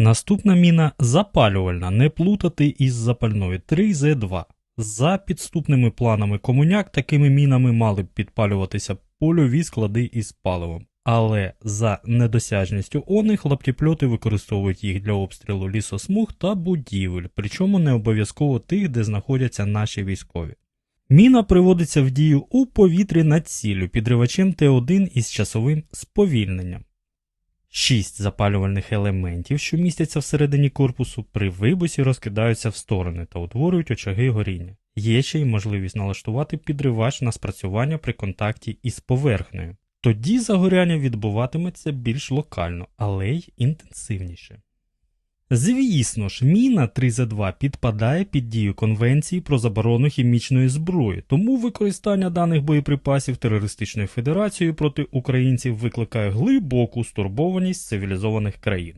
Наступна міна запалювальна, не плутати із запальною 3Z2. За підступними планами комуняк такими мінами мали б підпалюватися польові склади із паливом. Але за недосяжністю вони хлоптіпльоти використовують їх для обстрілу лісосмуг та будівель, причому не обов'язково тих, де знаходяться наші військові. Міна приводиться в дію у повітрі над ціллю підривачем Т1 із часовим сповільненням. Шість запалювальних елементів, що містяться всередині корпусу, при вибусі розкидаються в сторони та утворюють очаги горіння. Є ще й можливість налаштувати підривач на спрацювання при контакті із поверхнею. Тоді загоряння відбуватиметься більш локально, але й інтенсивніше. Звісно ж, міна 3Z2 підпадає під дію Конвенції про заборону хімічної зброї, тому використання даних боєприпасів терористичною федерацією проти українців викликає глибоку стурбованість цивілізованих країн.